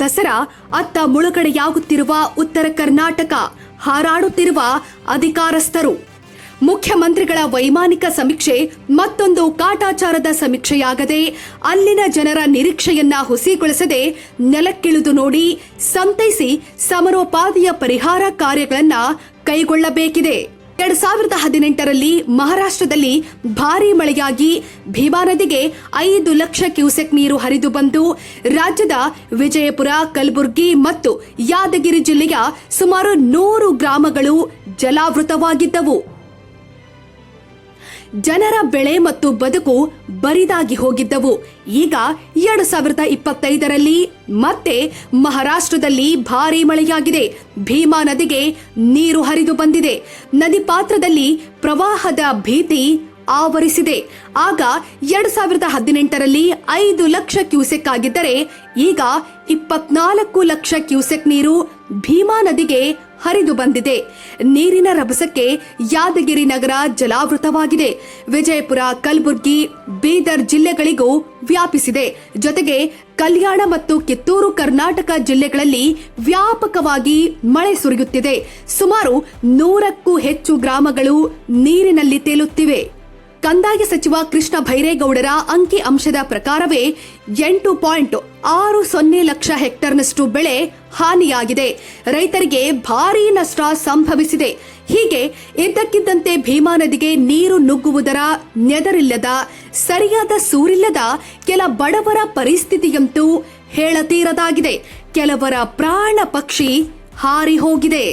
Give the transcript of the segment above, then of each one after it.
ದಸರಾ ಅತ್ತ ಮುಳುಗಡೆಯಾಗುತ್ತಿರುವ ಉತ್ತರ ಕರ್ನಾಟಕ ಹಾರಾಡುತ್ತಿರುವ ಅಧಿಕಾರಸ್ಥರು. ಮುಖ್ಯಮಂತ್ರಿಗಳ ವೈಮಾನಿಕ ಸಮೀಕ್ಷೆ ಮತ್ತೊಂದು ಕಾಟಾಚಾರದ ಸಮೀಕ್ಷೆಯಾಗದೆ ಅಲ್ಲಿನ ಜನರ ನಿರೀಕ್ಷೆಯನ್ನ ಹುಸಿಗೊಳಿಸದೆ ನೆಲಕ್ಕಿಳಿದು ನೋಡಿ ಸಂತೈಸಿ ಸಮರೋಪಾದಿಯ ಪರಿಹಾರ ಕಾರ್ಯಗಳನ್ನು ಕೈಗೊಳ್ಳಬೇಕಿದೆ. ಎರಡ್ ಸಾವಿರದ ಹದಿನೆಂಟರಲ್ಲಿ ಮಹಾರಾಷ್ಟ್ರದಲ್ಲಿ ಭಾರೀ ಮಳೆಯಾಗಿ ಭೀಮಾ ನದಿಗೆ ಐದು ಲಕ್ಷ ಕ್ಯೂಸೆಕ್ ನೀರು ಹರಿದು ಬಂದು ರಾಜ್ಯದ ವಿಜಯಪುರ, ಕಲಬುರಗಿ ಮತ್ತು ಯಾದಗಿರಿ ಜಿಲ್ಲೆಯ ಸುಮಾರು ನೂರು ಗ್ರಾಮಗಳು ಜಲಾವೃತವಾಗಿದ್ದವು. ಜನರ ಬೆಳೆ ಮತ್ತು ಬದುಕು ಬರಿದಾಗಿ ಹೋಗಿದ್ದವು. ಈಗ ಎರಡು ಸಾವಿರದ ಇಪ್ಪತ್ತೈದರಲ್ಲಿ ಮತ್ತೆ ಮಹಾರಾಷ್ಟ್ರದಲ್ಲಿ ಭಾರೀ ಮಳೆಯಾಗಿದೆ. ಭೀಮಾ ನದಿಗೆ ನೀರು ಹರಿದು ಬಂದಿದೆ. ನದಿ ಪಾತ್ರದಲ್ಲಿ ಪ್ರವಾಹದ ಭೀತಿ ಆವರಿಸಿದೆ. ಆಗ ಎರಡು ಸಾವಿರದ ಹದಿನೆಂಟರಲ್ಲಿ ಐದು ಲಕ್ಷ ಕ್ಯೂಸೆಕ್ ಆಗಿದ್ದರೆ ಈಗ ಇಪ್ಪತ್ನಾಲ್ಕು ಲಕ್ಷ ಕ್ಯೂಸೆಕ್ ನೀರು ಭೀಮಾ ನದಿಗೆ ಹರಿದು ಬಂದಿದೆ. ನೀರಿನ ರಭಸಕ್ಕೆ ಯಾದಗಿರಿ ನಗರ ಜಲಾವೃತವಾಗಿದೆ. ವಿಜಯಪುರ, ಕಲಬುರ್ಗಿ, ಬೀದರ್ ಜಿಲ್ಲೆಗಳಿಗೂ ವ್ಯಾಪಿಸಿದೆ. ಜೊತೆಗೆ ಕಲ್ಯಾಣ ಮತ್ತು ಕಿತ್ತೂರು, ಕರ್ನಾಟಕ ಜಿಲ್ಲೆಗಳಲ್ಲಿ ವ್ಯಾಪಕವಾಗಿ ಮಳೆ ಸುರಿಯುತ್ತಿದೆ. ಸುಮಾರು ನೂರಕ್ಕೂ ಹೆಚ್ಚು ಗ್ರಾಮಗಳು ನೀರಿನಲ್ಲಿ ತೇಲುತ್ತಿವೆ. ಕಂದಾಯ ಸಚಿವ ಕೃಷ್ಣ ಭೈರೇಗೌಡರ ಅಂಕಿ ಅಂಶದ ಪ್ರಕಾರವೇ ಎಂಟು ಪಾಯಿಂಟ್ ಆರು ಸೊನ್ನೆ ಲಕ್ಷ ಹೆಕ್ಟರ್ನಷ್ಟು ಬೆಳೆ ಹಾನಿಯಾಗಿದೆ. ರೈತರಿಗೆ ಭಾರೀ ನಷ್ಟ ಸಂಭವಿಸಿದೆ. ಹೀಗೆ ಇದ್ದಕ್ಕಿದ್ದಂತೆ ಭೀಮಾ ನದಿಗೆ ನೀರು ನುಗ್ಗುವುದರ ನೆದರಿಲ್ಲದ, ಸರಿಯಾದ ಸೂರಿಲ್ಲದ ಕೆಲ ಬಡವರ ಪರಿಸ್ಥಿತಿಯಂತೂ ಹೇಳತೀರದಾಗಿದೆ. ಕೆಲವರ ಪ್ರಾಣ ಪಕ್ಷಿ ಹಾರಿ ಹೋಗಿದೆ.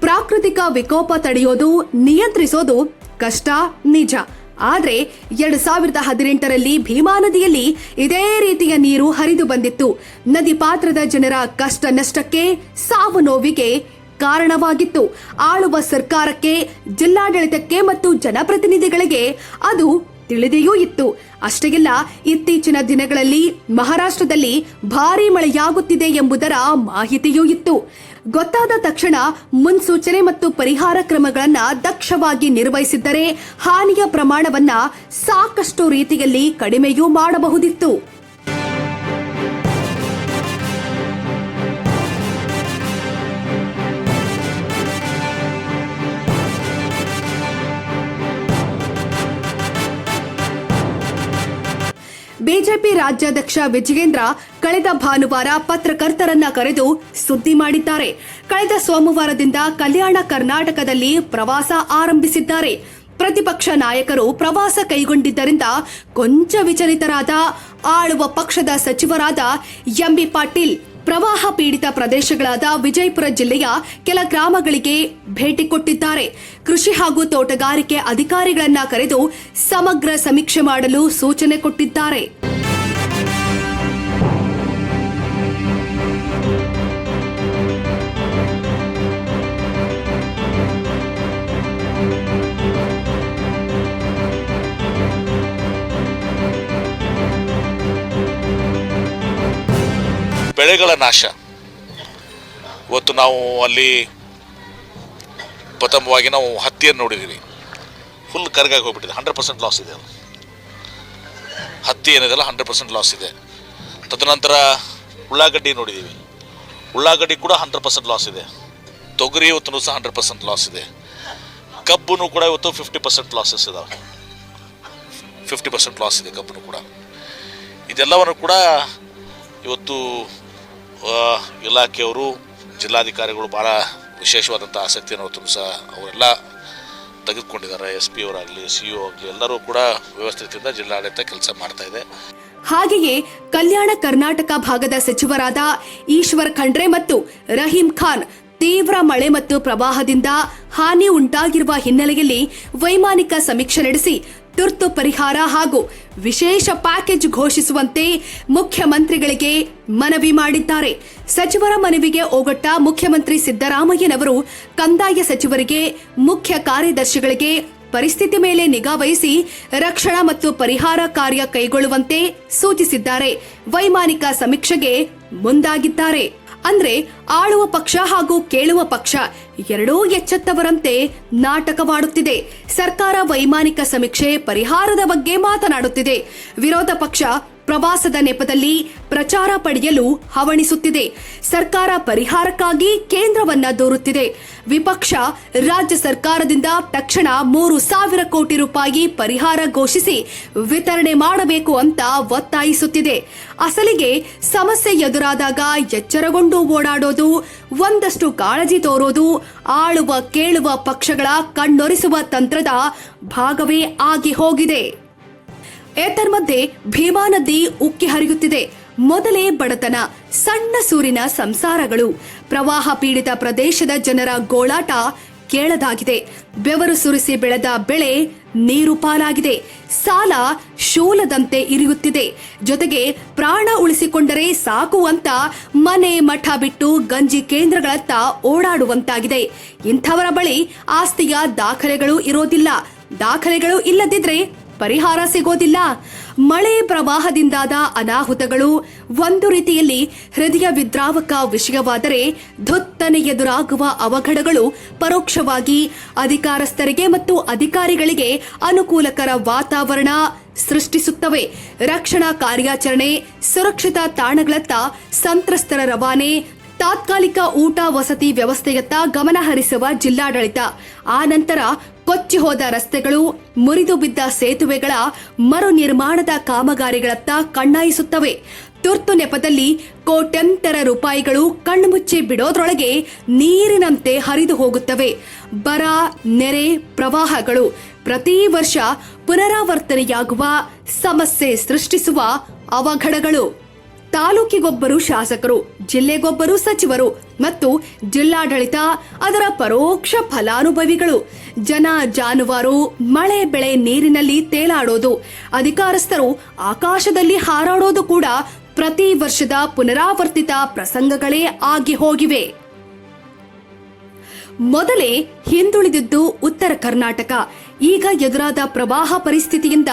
ಪ್ರಾಕೃತಿಕ ವಿಕೋಪ ತಡೆಯೋದು, ನಿಯಂತ್ರಿಸೋದು ಕಷ್ಟ ನಿಜ. ಆದರೆ ಎರಡು ಸಾವಿರದ ಹದಿನೆಂಟರಲ್ಲಿ ಭೀಮಾ ನದಿಯಲ್ಲಿ ಇದೇ ರೀತಿಯ ನೀರು ಹರಿದು ಬಂದಿತ್ತು. ನದಿ ಪಾತ್ರದ ಜನರ ಕಷ್ಟ ನಷ್ಟಕ್ಕೆ ಸಾವು ನೋವಿಗೆ ಕಾರಣವಾಗಿತ್ತು. ಆಳುವ ಸರ್ಕಾರಕ್ಕೆ, ಜಿಲ್ಲಾಡಳಿತಕ್ಕೆ ಮತ್ತು ಜನಪ್ರತಿನಿಧಿಗಳಿಗೆ ಅದು ತಿಳಿದೆಯೂ ಇತ್ತು. ಅಷ್ಟೇ ಇಲ್ಲ ಇತ್ತೀಚಿನ ದಿನಗಳಲ್ಲಿ ಮಹಾರಾಷ್ಟ್ರದಲ್ಲಿ ಭಾರೀ ಮಳೆಯಾಗುತ್ತಿದೆ ಎಂಬುದರ ಮಾಹಿತಿಯೂ ಇತ್ತು. ಗೊತ್ತಾದ ತಕ್ಷಣ ಮುನ್ಸೂಚನೆ ಮತ್ತು ಪರಿಹಾರ ಕ್ರಮಗಳನ್ನು ದಕ್ಷವಾಗಿ ನಿರ್ವಹಿಸಿದ್ದರೆ ಹಾನಿಯ ಪ್ರಮಾಣವನ್ನ ಸಾಕಷ್ಟು ರೀತಿಯಲ್ಲಿ ಕಡಿಮೆಯೂ ಮಾಡಬಹುದಿತ್ತು. ಬಿಜೆಪಿ ರಾಜ್ಯಾಧ್ಯಕ್ಷ ವಿಜಯೇಂದ್ರ ಕಳೆದ ಭಾನುವಾರ ಪತ್ರಕರ್ತರನ್ನ ಕರೆದು ಸುದ್ದಿ ಮಾಡಿದ್ದಾರೆ. ಕಳೆದ ಸೋಮವಾರದಿಂದ ಕಲ್ಯಾಣ ಕರ್ನಾಟಕದಲ್ಲಿ ಪ್ರವಾಸ ಆರಂಭಿಸಿದ್ದಾರೆ. ಪ್ರತಿಪಕ್ಷ ನಾಯಕರು ಪ್ರವಾಸ ಕೈಗೊಂಡಿದ್ದರಿಂದ ಕೊಂಚ ವಿಚಲಿತರಾದ ಆಳುವ ಪಕ್ಷದ ಸಚಿವರಾದ ಎಂಬಿ ಪಾಟೀಲ್ ಪ್ರವಾಹ ಪೀಡಿತ ಪ್ರದೇಶಗಳಾದ ವಿಜಯಪುರ ಜಿಲ್ಲೆಯ ಕೆಲ ಗ್ರಾಮಗಳಿಗೆ ಭೇಟಿ ಕೊಟ್ಟಿದ್ದಾರೆ. ಕೃಷಿ ಹಾಗೂ ತೋಟಗಾರಿಕೆ ಅಧಿಕಾರಿಗಳನ್ನ ಕರೆದು ಸಮಗ್ರ ಸಮೀಕ್ಷೆ ಮಾಡಲು ಸೂಚನೆ ಕೊಟ್ಟಿದ್ದಾರೆ. ಬೆಳೆಗಳ ನಾಶ. ಇವತ್ತು ನಾವು ಅಲ್ಲಿ ಪ್ರಥಮವಾಗಿ ನಾವು ಹತ್ತಿಯನ್ನು ನೋಡಿದ್ದೀವಿ. ಫುಲ್ ಕರ್ಗಾಗಿ ಹೋಗ್ಬಿಟ್ಟಿದೆ. ಹಂಡ್ರೆಡ್ ಪರ್ಸೆಂಟ್ ಲಾಸ್ ಇದೆ ಅದು. ಹತ್ತಿ ಏನಿದೆಲ್ಲ ಹಂಡ್ರೆಡ್ ಪರ್ಸೆಂಟ್ ಲಾಸ್ ಇದೆ. ತದನಂತರ ಉಳ್ಳಾಗಡ್ಡಿ ನೋಡಿದ್ದೀವಿ. ಉಳ್ಳಾಗಡ್ಡಿ ಕೂಡ ಹಂಡ್ರೆಡ್ ಪರ್ಸೆಂಟ್ ಲಾಸ್ ಇದೆ. ತೊಗರಿ ಇವತ್ತು ಸಹ ಹಂಡ್ರೆಡ್ ಪರ್ಸೆಂಟ್ ಲಾಸ್ ಇದೆ. ಕಬ್ಬು ಕೂಡ ಇವತ್ತು ಫಿಫ್ಟಿ ಪರ್ಸೆಂಟ್ ಲಾಸಸ್ ಇದಾವೆ. ಫಿಫ್ಟಿ ಪರ್ಸೆಂಟ್ ಲಾಸ್ ಇದೆ ಕಬ್ಬು ಕೂಡ. ಇದೆಲ್ಲವನ್ನು ಕೂಡ ಇವತ್ತು ಇಲಾಖೆಯವರು ಜಿಲ್ಲಾಧಿಕಾರಿಗಳು ಭಾಳ ವಿಶೇಷವಾದಂಥ ಆಸಕ್ತಿಯನ್ನು ತುಂಬಿಸ ಅವರೆಲ್ಲ ತೆಗೆದುಕೊಂಡಿದ್ದಾರೆ. ಎಸ್ ಪಿ ಅವರಾಗಲಿ ಸಿ ಒ ಆಗಲಿ, ಎಲ್ಲರೂ ಕೂಡ ವ್ಯವಸ್ಥಿತದಿಂದ ಜಿಲ್ಲಾಡಳಿತ ಕೆಲಸ ಮಾಡ್ತಾ ಇದೆ. ಹಾಗೆಯೇ ಕಲ್ಯಾಣ ಕರ್ನಾಟಕ ಭಾಗದ ಸಚಿವರಾದ ಈಶ್ವರ್ ಖಂಡ್ರೆ ಮತ್ತು ರಹೀಂ ಖಾನ್ ತೀವ್ರ ಮಳೆ ಮತ್ತು ಪ್ರವಾಹದಿಂದ ಹಾನಿ ಉಂಟಾಗಿರುವ ಹಿನ್ನೆಲೆಯಲ್ಲಿ ವೈಮಾನಿಕ ಸಮೀಕ್ಷೆ ನಡೆಸಿ ತುರ್ತು ಪರಿಹಾರ ಹಾಗೂ ವಿಶೇಷ ಪ್ಯಾಕೇಜ್ ಘೋಷಿಸುವಂತೆ ಮುಖ್ಯಮಂತ್ರಿಗಳಿಗೆ ಮನವಿ ಮಾಡಿದ್ದಾರೆ. ಸಚಿವರ ಮನವಿಗೆ ಓಗೊಟ್ಟ ಮುಖ್ಯಮಂತ್ರಿ ಸಿದ್ದರಾಮಯ್ಯನವರು ಕಂದಾಯ ಸಚಿವರಿಗೆ, ಮುಖ್ಯ ಕಾರ್ಯದರ್ಶಿಗಳಿಗೆ ಪರಿಸ್ಥಿತಿ ಮೇಲೆ ನಿಗಾ ವಹಿಸಿ ರಕ್ಷಣಾ ಮತ್ತು ಪರಿಹಾರ ಕಾರ್ಯ ಕೈಗೊಳ್ಳುವಂತೆ ಸೂಚಿಸಿದ್ದಾರೆ. ವೈಮಾನಿಕ ಸಮೀಕ್ಷೆಗೆ ಮುಂದಾಗಿದ್ದಾರೆ. ಅಂದ್ರೆ ಆಳುವ ಪಕ್ಷ ಹಾಗೂ ಕೇಳುವ ಪಕ್ಷ ಎರಡೂ ಎಚ್ಚೆತ್ತವರಂತೆ ನಾಟಕವಾಡುತ್ತಿದೆ. ಸರ್ಕಾರ ವೈಮಾನಿಕ ಸಮೀಕ್ಷೆ ಪರಿಹಾರದ ಬಗ್ಗೆ ಮಾತನಾಡುತ್ತಿದೆ. ವಿರೋಧ ಪಕ್ಷ ಪ್ರವಾಸದ ನೆಪದಲ್ಲಿ ಪ್ರಚಾರ ಪಡೆಯಲು ಹವಣಿಸುತ್ತಿದೆ. ಸರ್ಕಾರ ಪರಿಹಾರಕ್ಕಾಗಿ ಕೇಂದ್ರವನ್ನ ದೂರುತ್ತಿದೆ. ವಿಪಕ್ಷ ರಾಜ್ಯ ಸರ್ಕಾರದಿಂದ ತಕ್ಷಣ ಮೂರು ಸಾವಿರ ಕೋಟಿ ರೂಪಾಯಿ ಪರಿಹಾರ ಘೋಷಿಸಿ ವಿತರಣೆ ಮಾಡಬೇಕು ಅಂತ ಒತ್ತಾಯಿಸುತ್ತಿದೆ. ಅಸಲಿಗೆ ಸಮಸ್ಯೆ ಎದುರಾದಾಗ ಎಚ್ಚರಗೊಂಡು ಓಡಾಡೋದು, ಒಂದಷ್ಟು ಕಾಳಜಿ ತೋರೋದು, ಆಳುವ ಕೇಳುವ ಪಕ್ಷಗಳ ಕಣ್ಣೊರೆಸುವ ತಂತ್ರದ ಭಾಗವೇ ಆಗಿ ಹೋಗಿದೆ. ಏತನ್ಮಧ್ಯೆ ಭೀಮಾ ನದಿ ಉಕ್ಕಿ ಹರಿಯುತ್ತಿದೆ. ಮೊದಲೇ ಬಡತನ, ಸಣ್ಣ ಸೂರಿನ ಸಂಸಾರಗಳು. ಪ್ರವಾಹ ಪೀಡಿತ ಪ್ರದೇಶದ ಜನರ ಗೋಳಾಟ ಕೇಳದಾಗಿದೆ. ಬೆವರು ಸುರಿಸಿ ಬೆಳೆದ ಬೆಳೆ ನೀರು ಪಾಲಾಗಿದೆ. ಸಾಲ ಶೂಲದಂತೆ ಇರಿಯುತ್ತಿದೆ. ಜೊತೆಗೆ ಪ್ರಾಣ ಉಳಿಸಿಕೊಂಡರೆ ಸಾಕು ಅಂತ ಮನೆ ಮಠ ಬಿಟ್ಟು ಗಂಜಿ ಕೇಂದ್ರಗಳತ್ತ ಓಡಾಡುವಂತಾಗಿದೆ. ಇಂಥವರ ಬಳಿ ಆಸ್ತಿಯ ದಾಖಲೆಗಳು ಇರೋದಿಲ್ಲ. ದಾಖಲೆಗಳು ಇಲ್ಲದಿದ್ರೆ ಪರಿಹಾರ ಸಿಗೋದಿಲ್ಲ. ಮಳೆ ಪ್ರವಾಹದಿಂದಾದ ಅನಾಹುತಗಳು ಒಂದು ರೀತಿಯಲ್ಲಿ ಹೃದಯ ವಿದ್ರಾವಕ ವಿಷಯವಾದರೆ ಧುತ್ತನೆ ಎದುರಾಗುವ ಅವಘಡಗಳು ಪರೋಕ್ಷವಾಗಿ ಅಧಿಕಾರಸ್ಥರಿಗೆ ಮತ್ತು ಅಧಿಕಾರಿಗಳಿಗೆ ಅನುಕೂಲಕರ ವಾತಾವರಣ ಸೃಷ್ಟಿಸುತ್ತವೆ. ರಕ್ಷಣಾ ಕಾರ್ಯಾಚರಣೆ, ಸುರಕ್ಷಿತ ತಾಣಗಳತ್ತ ಸಂತ್ರಸ್ತರ ರವಾನೆ, ತಾತ್ಕಾಲಿಕ ಊಟ ವಸತಿ ವ್ಯವಸ್ಥೆಯತ್ತ ಗಮನ ಹರಿಸುವ ಜಿಲ್ಲಾಡಳಿತ. ಆ ನಂತರ ಕೊಚ್ಚಿ ಹೋದ ರಸ್ತೆಗಳು, ಮುರಿದು ಬಿದ್ದ ಸೇತುವೆಗಳ ಮರು ನಿರ್ಮಾಣದ ಕಾಮಗಾರಿಗಳತ್ತ ಕಣ್ಣಾಯಿಸುತ್ತವೆ. ತುರ್ತು ನೆಪದಲ್ಲಿ ಕೋಟ್ಯಂತರ ರೂಪಾಯಿಗಳು ಕಣ್ಮುಚ್ಚಿ ಬಿಡೋದ್ರೊಳಗೆ ನೀರಿನಂತೆ ಹರಿದು ಹೋಗುತ್ತವೆ. ಬರ, ನೆರೆ, ಪ್ರವಾಹಗಳು ಪ್ರತಿ ವರ್ಷ ಪುನರಾವರ್ತನೆಯಾಗುವ ಸಮಸ್ಯೆ ಸೃಷ್ಟಿಸುವ ಅವಘಡಗಳು. ತಾಲೂಕಿಗೊಬ್ಬರು ಶಾಸಕರು, ಜಿಲ್ಲೆಗೊಬ್ಬರು ಸಚಿವರು ಮತ್ತು ಜಿಲ್ಲಾಡಳಿತ, ಅದರ ಪರೋಕ್ಷ ಫಲಾನುಭವಿಗಳು. ಜನ ಜಾನುವಾರು, ಮಳೆ, ಬೆಳೆ, ನೀರಿನಲ್ಲಿ ತೇಲಾಡೋದು, ಅಧಿಕಾರಸ್ಥರು ಆಕಾಶದಲ್ಲಿ ಹಾರಾಡೋದು ಕೂಡ ಪ್ರತಿ ವರ್ಷದ ಪುನರಾವರ್ತಿತ ಪ್ರಸಂಗಗಳೇ ಆಗಿ ಹೋಗಿವೆ. ಮೊದಲೇ ಹಿಂದುಳಿದಿದ್ದು ಉತ್ತರ ಕರ್ನಾಟಕ. ಈಗ ಎದುರಾದ ಪ್ರವಾಹ ಪರಿಸ್ಥಿತಿಯಿಂದ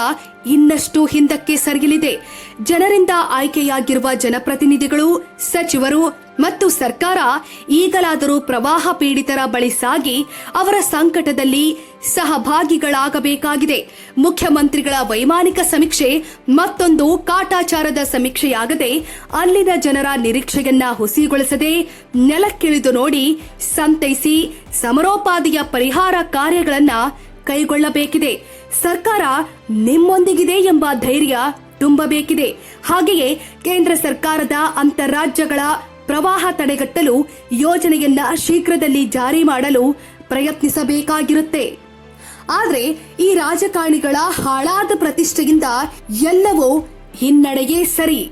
ಇನ್ನಷ್ಟು ಹಿಂದಕ್ಕೆ ಸರಿಯಲಿದೆ. ಜನರಿಂದ ಆಯ್ಕೆಯಾಗಿರುವ ಜನಪ್ರತಿನಿಧಿಗಳು, ಸಚಿವರು ಮತ್ತು ಸರ್ಕಾರ ಈಗಲಾದರೂ ಪ್ರವಾಹ ಪೀಡಿತರ ಬಳಿ ಸಾಗಿ ಅವರ ಸಂಕಟದಲ್ಲಿ ಸಹಭಾಗಿಗಳಾಗಬೇಕಾಗಿದೆ. ಮುಖ್ಯಮಂತ್ರಿಗಳ ವೈಮಾನಿಕ ಸಮೀಕ್ಷೆ ಮತ್ತೊಂದು ಕಾಟಾಚಾರದ ಸಮೀಕ್ಷೆಯಾಗದೆ ಅಲ್ಲಿನ ಜನರ ನಿರೀಕ್ಷೆಯನ್ನ ಹುಸಿಗೊಳಿಸದೆ ನೆಲಕ್ಕಿಳಿದು ನೋಡಿ ಸಂತೈಸಿ ಸಮರೋಪಾದಿಯ ಪರಿಹಾರ ಕಾರ್ಯಗಳನ್ನ ಕೈಗೊಳ್ಳಬೇಕಿದೆ. ಸರ್ಕಾರ ನಿಮ್ಮೊಂದಿಗಿದೆ ಎಂಬ ಧೈರ್ಯ ತುಂಬಬೇಕಿದೆ. ಹಾಗೆಯೇ ಕೇಂದ್ರ ಸರ್ಕಾರದ ಅಂತಾರಾಜ್ಯಗಳ ಪ್ರವಾಹ ತಡೆಗಟ್ಟಲು ಯೋಜನೆಯನ್ನ ಶೀಘ್ರದಲ್ಲಿ ಜಾರಿ ಮಾಡಲು ಪ್ರಯತ್ನಿಸಬೇಕಾಗಿರುತ್ತೆ. ಆದರೆ ಈ ರಾಜಕಾರಣಿಗಳ ಹಾಳಾದ ಪ್ರತಿಷ್ಠೆಯಿಂದ ಎಲ್ಲವೂ ಹಿನ್ನಡೆಯೇ ಸರಿ.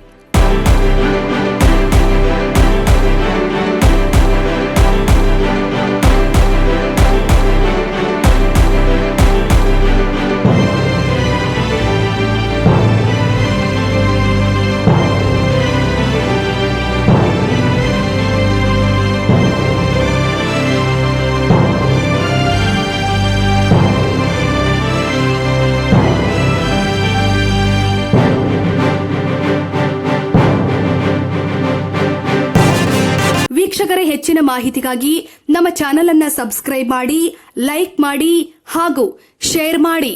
ಹೆಚ್ಚಿನ ಮಾಹಿತಿಗಾಗಿ ನಮ್ಮ ಚಾನೆಲ್ ಅನ್ನ ಸಬ್ಸ್ಕ್ರೈಬ್ ಮಾಡಿ ಲೈಕ್ ಮಾಡಿ ಹಾಗೂ ಶೇರ್ ಮಾಡಿ.